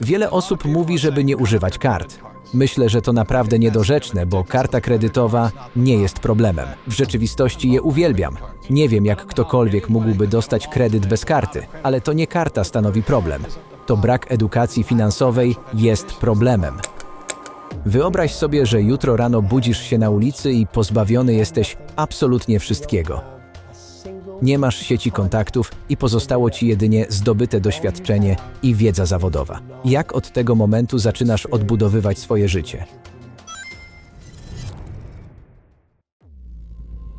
Wiele osób mówi, żeby nie używać kart. Myślę, że to naprawdę niedorzeczne, bo karta kredytowa nie jest problemem. W rzeczywistości je uwielbiam. Nie wiem, jak ktokolwiek mógłby dostać kredyt bez karty, ale to nie karta stanowi problem. To brak edukacji finansowej jest problemem. Wyobraź sobie, że jutro rano budzisz się na ulicy i pozbawiony jesteś absolutnie wszystkiego. Nie masz sieci kontaktów i pozostało ci jedynie zdobyte doświadczenie i wiedza zawodowa. Jak od tego momentu zaczynasz odbudowywać swoje życie?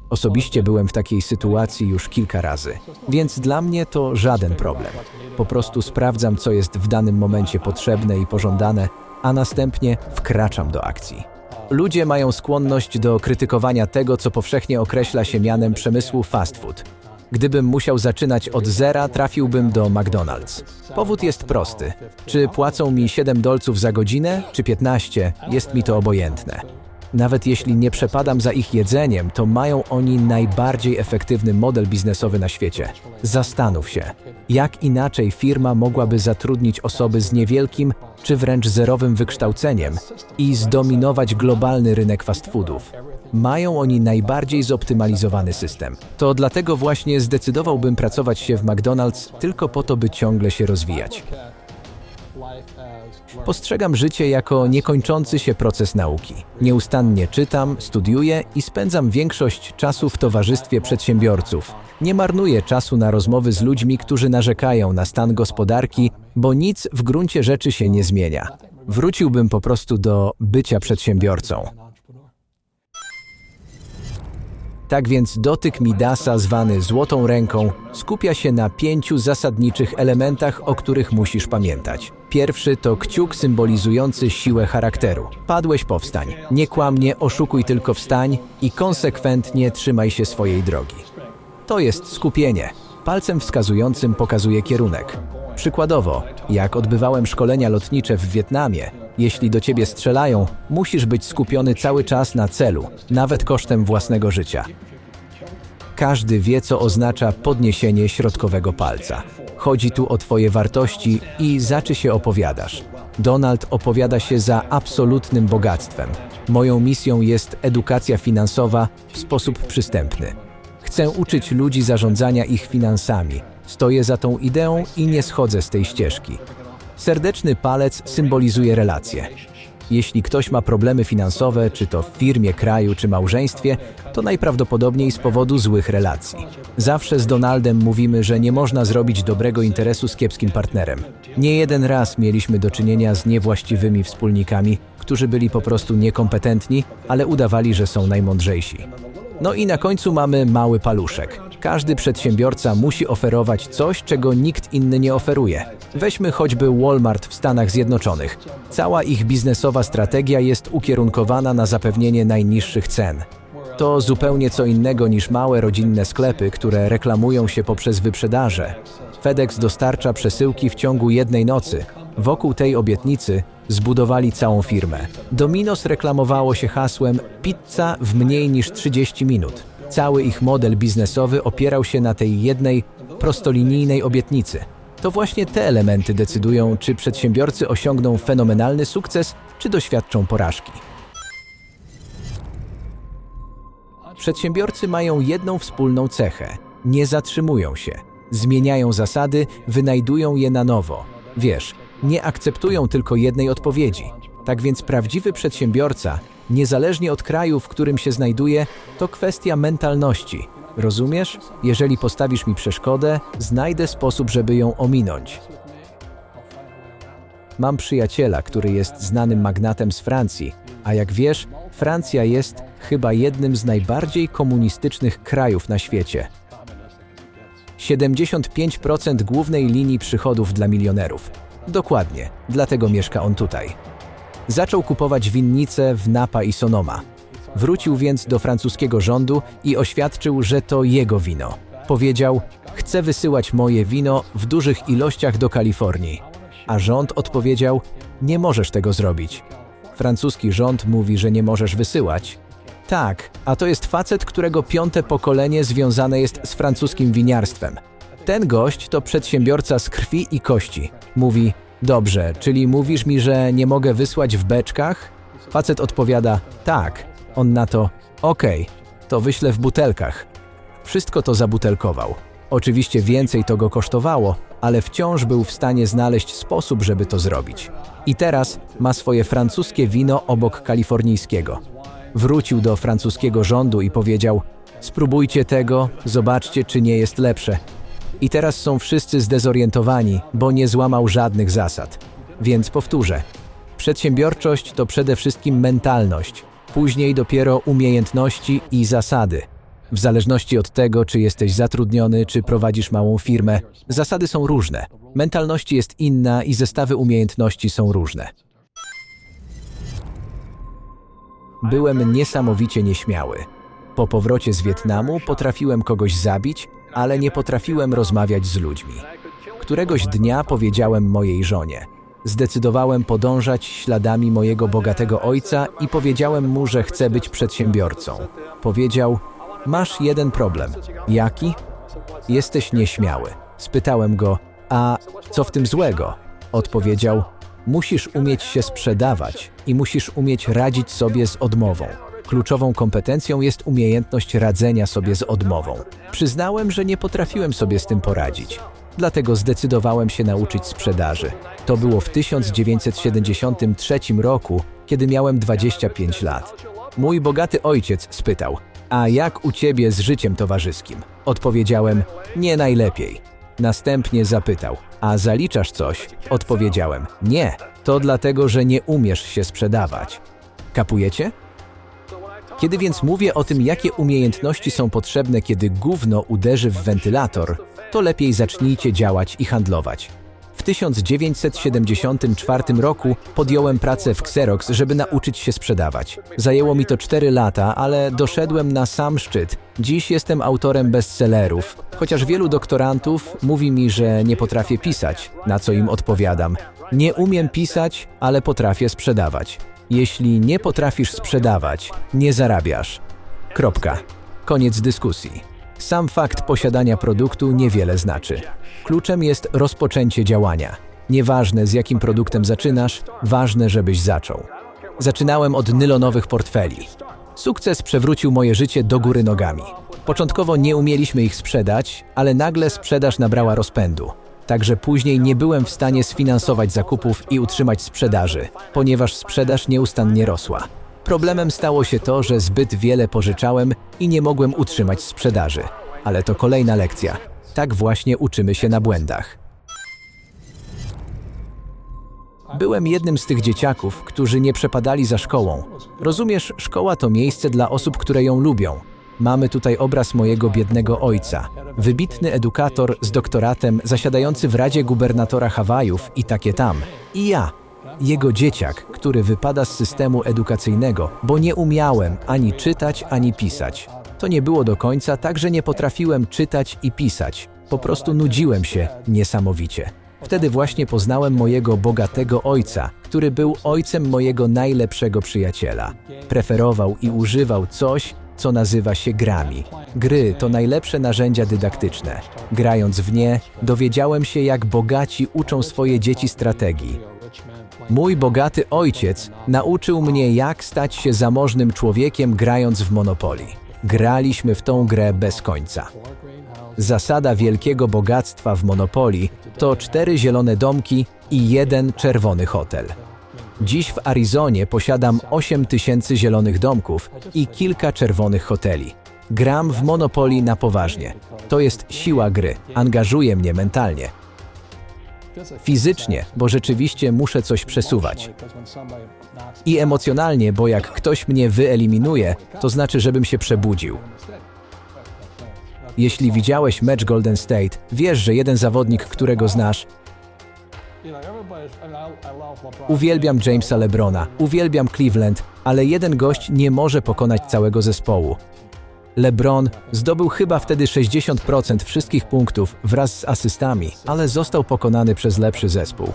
Osobiście byłem w takiej sytuacji już kilka razy, więc dla mnie to żaden problem. Po prostu sprawdzam, co jest w danym momencie potrzebne i pożądane, a następnie wkraczam do akcji. Ludzie mają skłonność do krytykowania tego, co powszechnie określa się mianem przemysłu fast food. Gdybym musiał zaczynać od zera, trafiłbym do McDonald's. Powód jest prosty. Czy płacą mi 7 dolców za godzinę, czy 15, jest mi to obojętne. Nawet jeśli nie przepadam za ich jedzeniem, to mają oni najbardziej efektywny model biznesowy na świecie. Zastanów się, jak inaczej firma mogłaby zatrudnić osoby z niewielkim czy wręcz zerowym wykształceniem i zdominować globalny rynek fast foodów. Mają oni najbardziej zoptymalizowany system. To dlatego właśnie zdecydowałbym pracować się w McDonald's tylko po to, by ciągle się rozwijać. Postrzegam życie jako niekończący się proces nauki. Nieustannie czytam, studiuję i spędzam większość czasu w towarzystwie przedsiębiorców. Nie marnuję czasu na rozmowy z ludźmi, którzy narzekają na stan gospodarki, bo nic w gruncie rzeczy się nie zmienia. Wróciłbym po prostu do bycia przedsiębiorcą. Tak więc dotyk Midasa, zwany złotą ręką, skupia się na pięciu zasadniczych elementach, o których musisz pamiętać. Pierwszy to kciuk symbolizujący siłę charakteru. Padłeś powstań. Nie kłamnie, oszukuj tylko wstań i konsekwentnie trzymaj się swojej drogi. To jest skupienie. Palcem wskazującym pokazuje kierunek. Przykładowo, jak odbywałem szkolenia lotnicze w Wietnamie, jeśli do ciebie strzelają, musisz być skupiony cały czas na celu, nawet kosztem własnego życia. Każdy wie, co oznacza podniesienie środkowego palca. Chodzi tu o Twoje wartości i za czy się opowiadasz. Donald opowiada się za absolutnym bogactwem. Moją misją jest edukacja finansowa w sposób przystępny. Chcę uczyć ludzi zarządzania ich finansami. Stoję za tą ideą i nie schodzę z tej ścieżki. Serdeczny palec symbolizuje relacje. Jeśli ktoś ma problemy finansowe, czy to w firmie, kraju, czy małżeństwie, to najprawdopodobniej z powodu złych relacji. Zawsze z Donaldem mówimy, że nie można zrobić dobrego interesu z kiepskim partnerem. Nie jeden raz mieliśmy do czynienia z niewłaściwymi wspólnikami, którzy byli po prostu niekompetentni, ale udawali, że są najmądrzejsi. No i na końcu mamy mały paluszek. Każdy przedsiębiorca musi oferować coś, czego nikt inny nie oferuje. Weźmy choćby Walmart w Stanach Zjednoczonych. Cała ich biznesowa strategia jest ukierunkowana na zapewnienie najniższych cen. To zupełnie co innego niż małe rodzinne sklepy, które reklamują się poprzez wyprzedaże. FedEx dostarcza przesyłki w ciągu jednej nocy. Wokół tej obietnicy zbudowali całą firmę. Domino's reklamowało się hasłem pizza w mniej niż 30 minut. Cały ich model biznesowy opierał się na tej jednej, prostolinijnej obietnicy. To właśnie te elementy decydują, czy przedsiębiorcy osiągną fenomenalny sukces, czy doświadczą porażki. Przedsiębiorcy mają jedną wspólną cechę nie zatrzymują się, zmieniają zasady, wynajdują je na nowo. Wiesz, nie akceptują tylko jednej odpowiedzi. Tak więc prawdziwy przedsiębiorca, niezależnie od kraju, w którym się znajduje, to kwestia mentalności. Rozumiesz? Jeżeli postawisz mi przeszkodę, znajdę sposób, żeby ją ominąć. Mam przyjaciela, który jest znanym magnatem z Francji, a jak wiesz, Francja jest chyba jednym z najbardziej komunistycznych krajów na świecie. 75% głównej linii przychodów dla milionerów. Dokładnie, dlatego mieszka on tutaj. Zaczął kupować winnice w Napa i Sonoma. Wrócił więc do francuskiego rządu i oświadczył, że to jego wino. Powiedział: Chcę wysyłać moje wino w dużych ilościach do Kalifornii. A rząd odpowiedział: Nie możesz tego zrobić. Francuski rząd mówi, że nie możesz wysyłać. Tak, a to jest facet, którego piąte pokolenie związane jest z francuskim winiarstwem. Ten gość to przedsiębiorca z krwi i kości. Mówi: Dobrze, czyli mówisz mi, że nie mogę wysłać w beczkach? Facet odpowiada: Tak. On na to: Okej, to wyślę w butelkach. Wszystko to zabutelkował. Oczywiście więcej to go kosztowało, ale wciąż był w stanie znaleźć sposób, żeby to zrobić. I teraz ma swoje francuskie wino obok kalifornijskiego. Wrócił do francuskiego rządu i powiedział: Spróbujcie tego, zobaczcie, czy nie jest lepsze. I teraz są wszyscy zdezorientowani, bo nie złamał żadnych zasad. Więc powtórzę: przedsiębiorczość to przede wszystkim mentalność, później dopiero umiejętności i zasady. W zależności od tego, czy jesteś zatrudniony, czy prowadzisz małą firmę, zasady są różne. Mentalności jest inna i zestawy umiejętności są różne. Byłem niesamowicie nieśmiały. Po powrocie z Wietnamu potrafiłem kogoś zabić, ale nie potrafiłem rozmawiać z ludźmi. Któregoś dnia powiedziałem mojej żonie. Zdecydowałem podążać śladami mojego bogatego ojca i powiedziałem mu, że chcę być przedsiębiorcą. Powiedział: Masz jeden problem. Jaki? Jesteś nieśmiały. Spytałem go: A co w tym złego? Odpowiedział: Musisz umieć się sprzedawać i musisz umieć radzić sobie z odmową. Kluczową kompetencją jest umiejętność radzenia sobie z odmową. Przyznałem, że nie potrafiłem sobie z tym poradzić. Dlatego zdecydowałem się nauczyć sprzedaży. To było w 1973 roku, kiedy miałem 25 lat. Mój bogaty ojciec spytał: A jak u ciebie z życiem towarzyskim? Odpowiedziałem: Nie najlepiej. Następnie zapytał: A zaliczasz coś? Odpowiedziałem: Nie. To dlatego, że nie umiesz się sprzedawać. Kapujecie? Kiedy więc mówię o tym, jakie umiejętności są potrzebne, kiedy gówno uderzy w wentylator, to lepiej zacznijcie działać i handlować. W 1974 roku podjąłem pracę w Xerox, żeby nauczyć się sprzedawać. Zajęło mi to 4 lata, ale doszedłem na sam szczyt. Dziś jestem autorem bestsellerów, chociaż wielu doktorantów mówi mi, że nie potrafię pisać, na co im odpowiadam. Nie umiem pisać, ale potrafię sprzedawać. Jeśli nie potrafisz sprzedawać, nie zarabiasz. Kropka. Koniec dyskusji. Sam fakt posiadania produktu niewiele znaczy. Kluczem jest rozpoczęcie działania. Nieważne z jakim produktem zaczynasz, ważne, żebyś zaczął. Zaczynałem od nylonowych portfeli. Sukces przewrócił moje życie do góry nogami. Początkowo nie umieliśmy ich sprzedać, ale nagle sprzedaż nabrała rozpędu. Także później nie byłem w stanie sfinansować zakupów i utrzymać sprzedaży, ponieważ sprzedaż nieustannie rosła. Problemem stało się to, że zbyt wiele pożyczałem i nie mogłem utrzymać sprzedaży. Ale to kolejna lekcja. Tak właśnie uczymy się na błędach. Byłem jednym z tych dzieciaków, którzy nie przepadali za szkołą. Rozumiesz, szkoła to miejsce dla osób, które ją lubią. Mamy tutaj obraz mojego biednego ojca. Wybitny edukator z doktoratem, zasiadający w Radzie Gubernatora Hawajów i takie tam. I ja, jego dzieciak, który wypada z systemu edukacyjnego, bo nie umiałem ani czytać, ani pisać. To nie było do końca tak, że nie potrafiłem czytać i pisać. Po prostu nudziłem się niesamowicie. Wtedy właśnie poznałem mojego bogatego ojca, który był ojcem mojego najlepszego przyjaciela. Preferował i używał coś, co nazywa się grami. Gry to najlepsze narzędzia dydaktyczne. Grając w nie, dowiedziałem się, jak bogaci uczą swoje dzieci strategii. Mój bogaty ojciec nauczył mnie, jak stać się zamożnym człowiekiem grając w Monopoly. Graliśmy w tą grę bez końca. Zasada wielkiego bogactwa w Monopoly to cztery zielone domki i jeden czerwony hotel. Dziś w Arizonie posiadam 8 tysięcy zielonych domków i kilka czerwonych hoteli. Gram w Monopoly na poważnie. To jest siła gry, angażuje mnie mentalnie. Fizycznie, bo rzeczywiście muszę coś przesuwać. I emocjonalnie, bo jak ktoś mnie wyeliminuje, to znaczy, żebym się przebudził. Jeśli widziałeś mecz Golden State, wiesz, że jeden zawodnik, którego znasz, uwielbiam Jamesa LeBrona, uwielbiam Cleveland, ale jeden gość nie może pokonać całego zespołu. LeBron zdobył chyba wtedy 60% wszystkich punktów wraz z asystami, ale został pokonany przez lepszy zespół.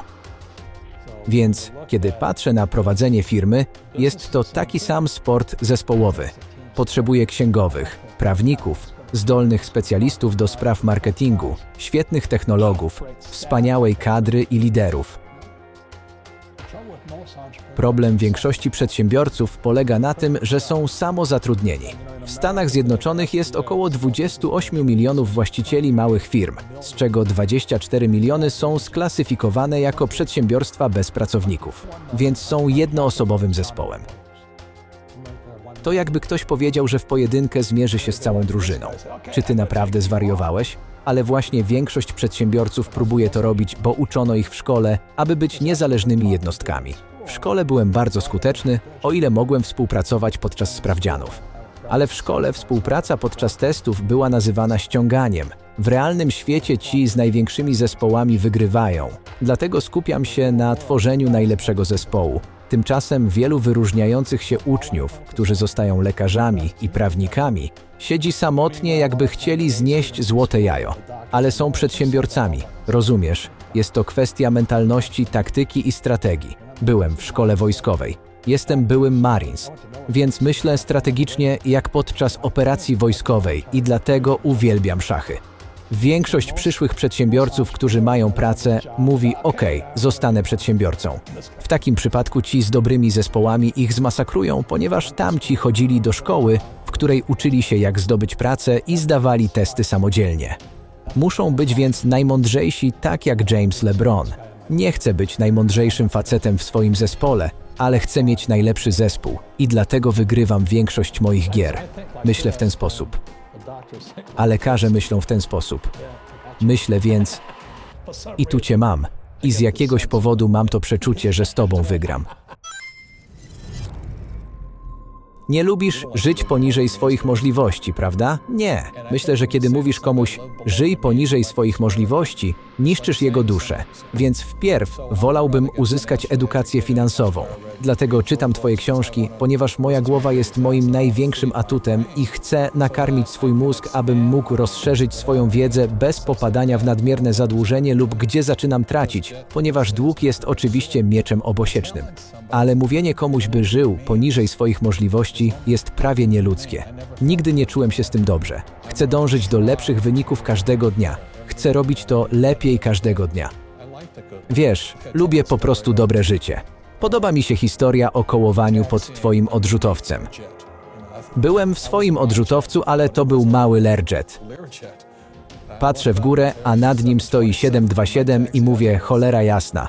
Więc kiedy patrzę na prowadzenie firmy, jest to taki sam sport zespołowy. Potrzebuję księgowych, prawników, zdolnych specjalistów do spraw marketingu, świetnych technologów, wspaniałej kadry i liderów. Problem większości przedsiębiorców polega na tym, że są samozatrudnieni. W Stanach Zjednoczonych jest około 28 milionów właścicieli małych firm, z czego 24 miliony są sklasyfikowane jako przedsiębiorstwa bez pracowników, więc są jednoosobowym zespołem. To jakby ktoś powiedział, że w pojedynkę zmierzy się z całą drużyną. Czy ty naprawdę zwariowałeś? Ale właśnie większość przedsiębiorców próbuje to robić, bo uczono ich w szkole, aby być niezależnymi jednostkami. W szkole byłem bardzo skuteczny, o ile mogłem współpracować podczas sprawdzianów. Ale w szkole współpraca podczas testów była nazywana ściąganiem. W realnym świecie ci z największymi zespołami wygrywają. Dlatego skupiam się na tworzeniu najlepszego zespołu. Tymczasem wielu wyróżniających się uczniów, którzy zostają lekarzami i prawnikami, siedzi samotnie, jakby chcieli znieść złote jajo. Ale są przedsiębiorcami, rozumiesz? Jest to kwestia mentalności, taktyki i strategii. Byłem w szkole wojskowej. Jestem byłym Marines, więc myślę strategicznie jak podczas operacji wojskowej i dlatego uwielbiam szachy. Większość przyszłych przedsiębiorców, którzy mają pracę, mówi: OK, zostanę przedsiębiorcą. W takim przypadku ci z dobrymi zespołami ich zmasakrują, ponieważ tamci chodzili do szkoły, w której uczyli się, jak zdobyć pracę i zdawali testy samodzielnie. Muszą być więc najmądrzejsi, tak jak James LeBron. Nie chcę być najmądrzejszym facetem w swoim zespole, ale chcę mieć najlepszy zespół i dlatego wygrywam większość moich gier. Myślę w ten sposób. A lekarze myślą w ten sposób. Myślę więc, i tu cię mam, i z jakiegoś powodu mam to przeczucie, że z tobą wygram. Nie lubisz żyć poniżej swoich możliwości, prawda? Nie. Myślę, że kiedy mówisz komuś żyj poniżej swoich możliwości, niszczysz jego duszę. Więc wpierw wolałbym uzyskać edukację finansową. Dlatego czytam Twoje książki, ponieważ moja głowa jest moim największym atutem i chcę nakarmić swój mózg, abym mógł rozszerzyć swoją wiedzę bez popadania w nadmierne zadłużenie lub gdzie zaczynam tracić, ponieważ dług jest oczywiście mieczem obosiecznym. Ale mówienie komuś, by żył poniżej swoich możliwości, jest prawie nieludzkie. Nigdy nie czułem się z tym dobrze. Chcę dążyć do lepszych wyników każdego dnia. Chcę robić to lepiej każdego dnia. Wiesz, lubię po prostu dobre życie. Podoba mi się historia o kołowaniu pod Twoim odrzutowcem. Byłem w swoim odrzutowcu, ale to był mały Learjet. Patrzę w górę, a nad nim stoi 727 i mówię cholera jasna.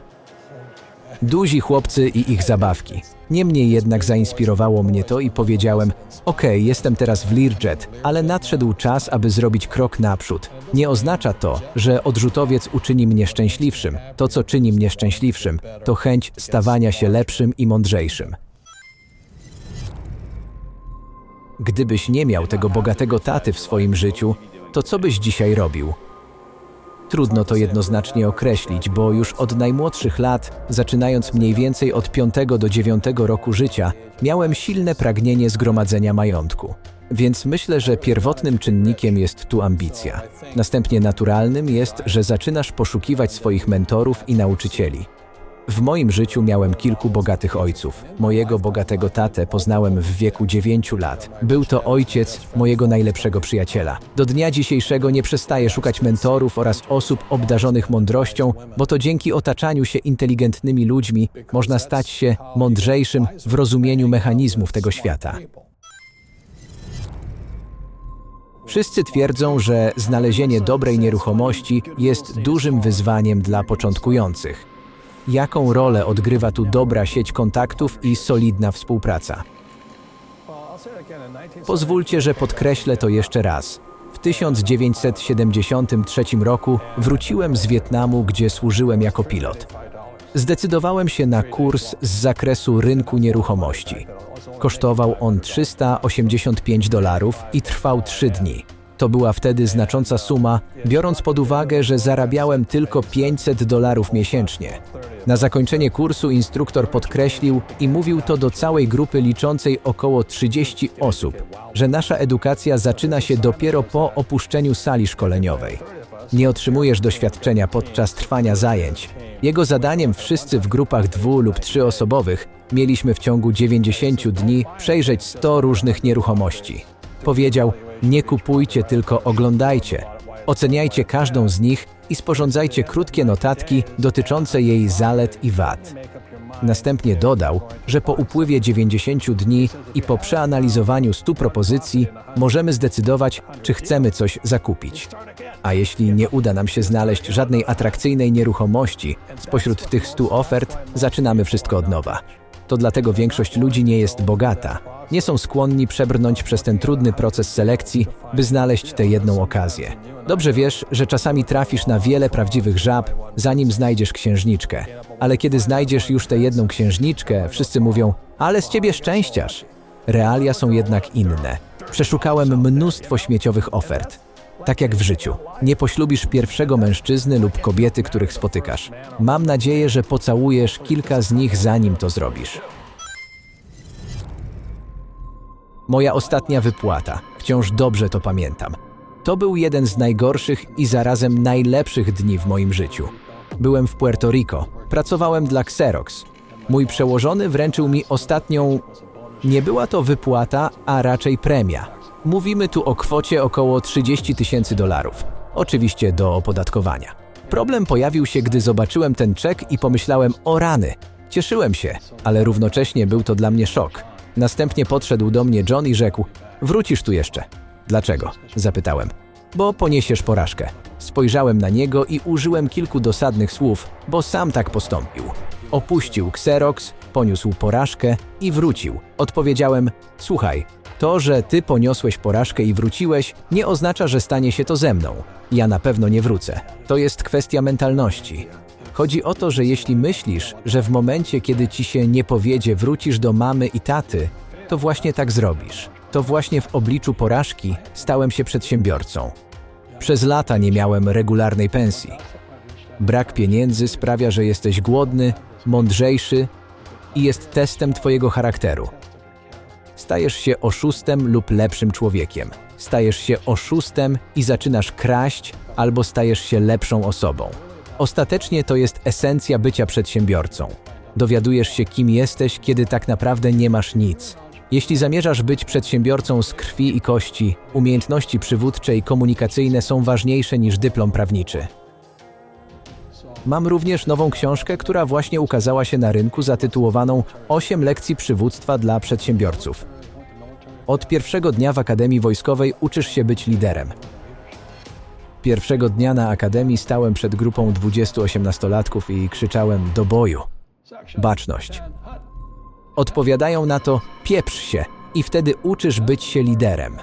Duzi chłopcy i ich zabawki. Niemniej jednak zainspirowało mnie to i powiedziałem: Okej, jestem teraz w Learjet, ale nadszedł czas, aby zrobić krok naprzód. Nie oznacza to, że odrzutowiec uczyni mnie szczęśliwszym. To, co czyni mnie szczęśliwszym, to chęć stawania się lepszym i mądrzejszym. Gdybyś nie miał tego bogatego taty w swoim życiu, to co byś dzisiaj robił? Trudno to jednoznacznie określić, bo już od najmłodszych lat, zaczynając mniej więcej od 5 do 9 roku życia, miałem silne pragnienie zgromadzenia majątku. Więc myślę, że pierwotnym czynnikiem jest tu ambicja. Następnie naturalnym jest, że zaczynasz poszukiwać swoich mentorów i nauczycieli. W moim życiu miałem kilku bogatych ojców. Mojego bogatego tatę poznałem w wieku 9 lat. Był to ojciec mojego najlepszego przyjaciela. Do dnia dzisiejszego nie przestaję szukać mentorów oraz osób obdarzonych mądrością, bo to dzięki otaczaniu się inteligentnymi ludźmi można stać się mądrzejszym w rozumieniu mechanizmów tego świata. Wszyscy twierdzą, że znalezienie dobrej nieruchomości jest dużym wyzwaniem dla początkujących. Jaką rolę odgrywa tu dobra sieć kontaktów i solidna współpraca? Pozwólcie, że podkreślę to jeszcze raz. W 1973 roku wróciłem z Wietnamu, gdzie służyłem jako pilot. Zdecydowałem się na kurs z zakresu rynku nieruchomości. Kosztował on 385 dolarów i trwał 3 dni. To była wtedy znacząca suma, biorąc pod uwagę, że zarabiałem tylko 500 dolarów miesięcznie. Na zakończenie kursu instruktor podkreślił i mówił to do całej grupy liczącej około 30 osób, że nasza edukacja zaczyna się dopiero po opuszczeniu sali szkoleniowej. Nie otrzymujesz doświadczenia podczas trwania zajęć. Jego zadaniem wszyscy w grupach dwu- lub trzyosobowych mieliśmy w ciągu 90 dni przejrzeć 100 różnych nieruchomości. Powiedział: Nie kupujcie, tylko oglądajcie. Oceniajcie każdą z nich i sporządzajcie krótkie notatki dotyczące jej zalet i wad. Następnie dodał, że po upływie 90 dni i po przeanalizowaniu 100 propozycji możemy zdecydować, czy chcemy coś zakupić. A jeśli nie uda nam się znaleźć żadnej atrakcyjnej nieruchomości spośród tych 100 ofert, zaczynamy wszystko od nowa. To dlatego większość ludzi nie jest bogata. Nie są skłonni przebrnąć przez ten trudny proces selekcji, by znaleźć tę jedną okazję. Dobrze wiesz, że czasami trafisz na wiele prawdziwych żab, zanim znajdziesz księżniczkę. Ale kiedy znajdziesz już tę jedną księżniczkę, wszyscy mówią: Ale z ciebie szczęściarz. Realia są jednak inne. Przeszukałem mnóstwo śmieciowych ofert. Tak jak w życiu. Nie poślubisz pierwszego mężczyzny lub kobiety, których spotykasz. Mam nadzieję, że pocałujesz kilka z nich, zanim to zrobisz. Moja ostatnia wypłata. Wciąż dobrze to pamiętam. To był jeden z najgorszych i zarazem najlepszych dni w moim życiu. Byłem w Puerto Rico. Pracowałem dla Xerox. Mój przełożony wręczył mi ostatnią. Nie była to wypłata, a raczej premia. Mówimy tu o kwocie około 30 tysięcy dolarów. Oczywiście do opodatkowania. Problem pojawił się, gdy zobaczyłem ten czek i pomyślałem: o rany. Cieszyłem się, ale równocześnie był to dla mnie szok. Następnie podszedł do mnie John i rzekł: Wrócisz tu jeszcze. Dlaczego? Zapytałem. Bo poniesiesz porażkę. Spojrzałem na niego i użyłem kilku dosadnych słów, bo sam tak postąpił. Opuścił Xerox, poniósł porażkę i wrócił. Odpowiedziałem: Słuchaj, to, że ty poniosłeś porażkę i wróciłeś, nie oznacza, że stanie się to ze mną. Ja na pewno nie wrócę. To jest kwestia mentalności. Chodzi o to, że jeśli myślisz, że w momencie, kiedy ci się nie powiedzie, wrócisz do mamy i taty, to właśnie tak zrobisz. To właśnie w obliczu porażki stałem się przedsiębiorcą. Przez lata nie miałem regularnej pensji. Brak pieniędzy sprawia, że jesteś głodny, mądrzejszy i jest testem Twojego charakteru. Stajesz się oszustem lub lepszym człowiekiem. Stajesz się oszustem i zaczynasz kraść, albo stajesz się lepszą osobą. Ostatecznie to jest esencja bycia przedsiębiorcą. Dowiadujesz się, kim jesteś, kiedy tak naprawdę nie masz nic. Jeśli zamierzasz być przedsiębiorcą z krwi i kości, umiejętności przywódcze i komunikacyjne są ważniejsze niż dyplom prawniczy. Mam również nową książkę, która właśnie ukazała się na rynku, zatytułowaną 8 lekcji przywództwa dla przedsiębiorców. Od pierwszego dnia w Akademii Wojskowej uczysz się być liderem. Pierwszego dnia na Akademii stałem przed grupą 28-latków i krzyczałem do boju. Baczność. Odpowiadają na to pieprz się i wtedy uczysz być się liderem.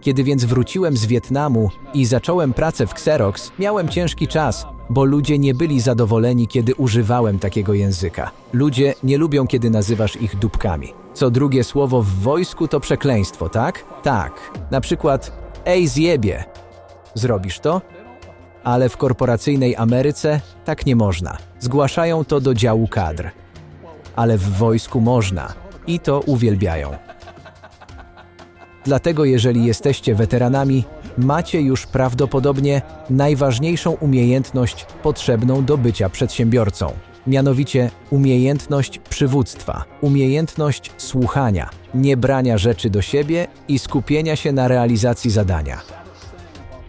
Kiedy więc wróciłem z Wietnamu i zacząłem pracę w Xerox, miałem ciężki czas, bo ludzie nie byli zadowoleni, kiedy używałem takiego języka. Ludzie nie lubią, kiedy nazywasz ich dupkami. Co drugie słowo w wojsku to przekleństwo, tak? Tak. Na przykład ej zjebie. Zrobisz to? Ale w korporacyjnej Ameryce tak nie można. Zgłaszają to do działu kadr. Ale w wojsku można. I to uwielbiają. Dlatego, jeżeli jesteście weteranami, macie już prawdopodobnie najważniejszą umiejętność potrzebną do bycia przedsiębiorcą. Mianowicie umiejętność przywództwa, umiejętność słuchania, nie brania rzeczy do siebie i skupienia się na realizacji zadania.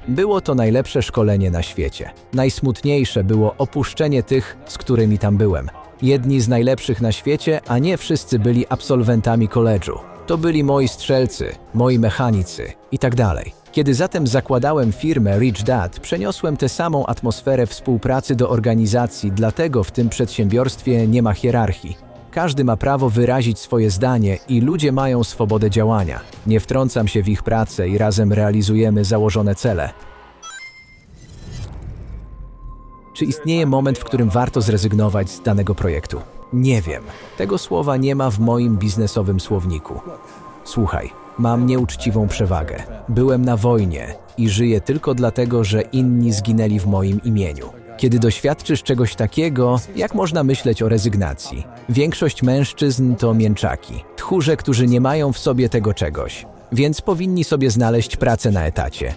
Było to najlepsze szkolenie na świecie. Najsmutniejsze było opuszczenie tych, z którymi tam byłem. Jedni z najlepszych na świecie, a nie wszyscy byli absolwentami koledżu. To byli moi strzelcy, moi mechanicy i tak dalej. Kiedy zatem zakładałem firmę Rich Dad, przeniosłem tę samą atmosferę współpracy do organizacji, dlatego w tym przedsiębiorstwie nie ma hierarchii. Każdy ma prawo wyrazić swoje zdanie i ludzie mają swobodę działania. Nie wtrącam się w ich pracę i razem realizujemy założone cele. Czy istnieje moment, w którym warto zrezygnować z danego projektu? Nie wiem. Tego słowa nie ma w moim biznesowym słowniku. Słuchaj, mam nieuczciwą przewagę. Byłem na wojnie i żyję tylko dlatego, że inni zginęli w moim imieniu. Kiedy doświadczysz czegoś takiego, jak można myśleć o rezygnacji? Większość mężczyzn to mięczaki, tchórze, którzy nie mają w sobie tego czegoś, więc powinni sobie znaleźć pracę na etacie.